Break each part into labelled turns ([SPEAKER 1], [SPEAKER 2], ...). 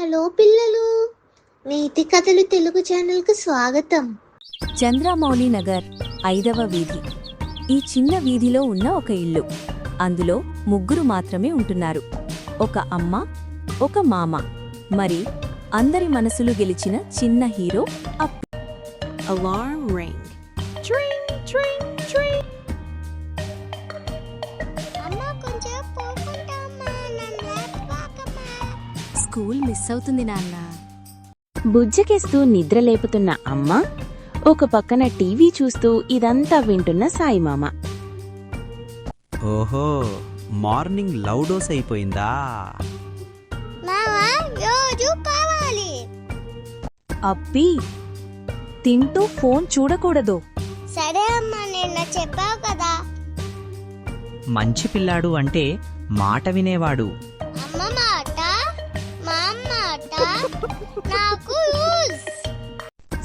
[SPEAKER 1] Hello పిల్లలు నీతి కథలు తెలుగు ఛానల్కు స్వాగతం.
[SPEAKER 2] చంద్రమౌళి నగర్ ఐదవ వీధి. ఈ చిన్న వీధిలో ఉన్న ఒక ఇల్లు. అందులో ముగ్గురు మాత్రమే ఉంటున్నారు. ఒక అమ్మ ఒక మామ. మరి అందరి మనసులు గెలిచిన చిన్న హీరో అప్పు
[SPEAKER 3] Alarm ring.
[SPEAKER 2] స్కూల్ మిస్ అవుతుంది నాన్న.
[SPEAKER 4] బుజ్జకేస్తూ నిద్రలేపుతున్న అమ్మ ఒక పక్కన టీవీ చూస్తూ ఇదంతా వింటున్న సాయిమామ.
[SPEAKER 5] ఓహో మార్నింగ్ లవ్ డోస్ అయిపోయిందా?
[SPEAKER 1] మావా రోజు కావాలి.
[SPEAKER 2] అప్పి తింటూ ఫోన్ చూడకూడదు.
[SPEAKER 1] సరే అమ్మా నిన్న చెప్పావు కదా.
[SPEAKER 5] మంచి పిల్లాడు అంటే మాట వినేవాడు.
[SPEAKER 1] అమ్మ మాట మా మాట నాకు రూల్స్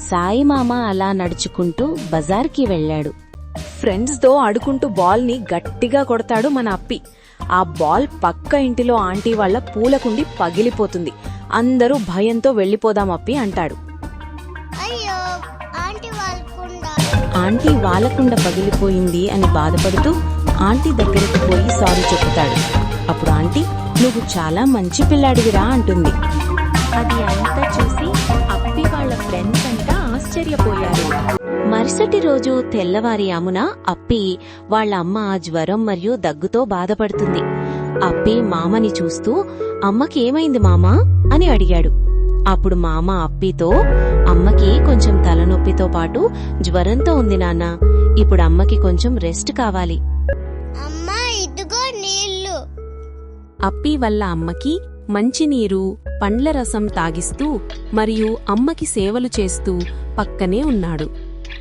[SPEAKER 4] సాయిమామ అలా నడుచుకుంటూ బజార్కి వెళ్ళాడు.
[SPEAKER 2] ఫ్రెండ్స్తో ఆడుకుంటూ బాల్ని గట్టిగా కొడతాడు మన అప్పి. ఆ బాల్ పక్క ఇంటిలో ఆంటీ వాళ్ళ పూలకుండి పగిలిపోతుంది. అందరూ భయంతో వెళ్ళిపోదాం అప్పి అంటాడు.
[SPEAKER 1] అయ్యో ఆంటీ వాళ్ళకుండా
[SPEAKER 4] పగిలిపోయింది అని బాధపడుతూ ఆంటీ దగ్గరికి పోయి సారీ చెప్పుతాడు అప్పుడు ఆంటీ నువ్వు చాలా మంచి పిల్లాడివిరా అంటుంది. అది అంతా చూసి అప్పి వాళ్ళ ఫ్రెండ్స్ అంతా ఆశ్చర్యపోయారు. మరుసటి రోజు తెల్లవారి అమున అప్పి వాళ్ళ అమ్మ జ్వరం మరియు దగ్గుతో బాధపడుతుంది. అప్పి మామని చూస్తూ అమ్మకి ఏమైంది మామా? అని అడిగాడు. అప్పుడు మామ అప్పితో అమ్మకి కొంచెం తలనొప్పితో పాటు జ్వరంతో ఉంది నాన్న. ఇప్పుడు అమ్మకి కొంచెం రెస్ట్ కావాలి.
[SPEAKER 1] అమ్మా ఇదిగో నీళ్ళు.
[SPEAKER 2] అప్పి వల్ల అమ్మకి మంచినీరు పండ్ల రసం తాగిస్తూ మరియు అమ్మకి సేవలు చేస్తూ పక్కనే ఉన్నాడు.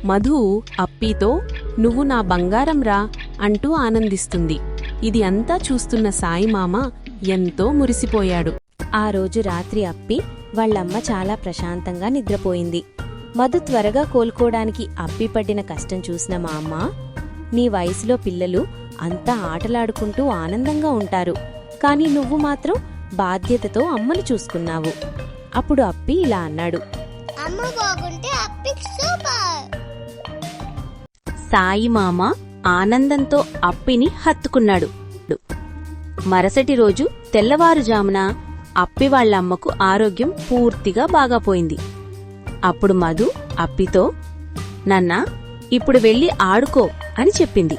[SPEAKER 2] మధు అప్పితో నువ్వు నా బంగారం రా అంటూ ఆనందిస్తుంది. ఇది అంతా చూస్తున్న సాయిమామ ఎంతో మురిసిపోయాడు.
[SPEAKER 4] ఆ రోజు రాత్రి అప్పి వాళ్ళమ్మ చాలా ప్రశాంతంగా నిద్రపోయింది. మధు త్వరగా కోలుకోవడానికి అప్పి పడిన కష్టం చూసిన మా అమ్మ నీ వయసులో పిల్లలు అంతా ఆటలాడుకుంటూ ఆనందంగా ఉంటారు. కానీ నువ్వు మాత్రం బాధ్యతతో అమ్మను చూసుకున్నావు. అప్పుడు అప్పి ఇలా అన్నాడు.
[SPEAKER 1] అమ్మ బాగుంటే సూపర్.
[SPEAKER 4] సాయి మామ ఆనందంతో అప్పిని హత్తుకున్నాడు. మరుసటి రోజు తెల్లవారుజామున అప్పి వాళ్ళమ్మకు ఆరోగ్యం పూర్తిగా బాగాపోయింది అప్పుడు మధు అప్పితో నన్న ఇప్పుడు వెళ్ళి ఆడుకో అని చెప్పింది.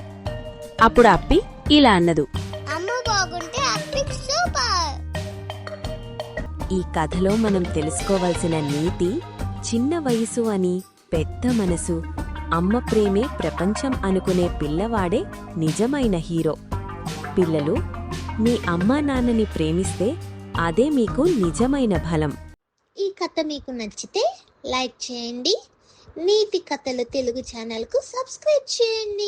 [SPEAKER 4] అప్పుడు అప్పి ఇలా అన్నదు.
[SPEAKER 2] ఈ కథలో మనం తెలుసుకోవలసిన నీతి చిన్న వయసు అని పెద్ద మనసు అమ్మ ప్రేమే ప్రపంచం అనుకునే పిల్లవాడే నిజమైన హీరో. పిల్లలు మీ అమ్మా నాన్నని ప్రేమిస్తే అదే మీకు నిజమైన బలం.
[SPEAKER 1] ఈ కథ మీకు నచ్చితే లైక్ చేయండి నీతి కథలు తెలుగు ఛానల్కు సబ్స్క్రైబ్ చేయండి.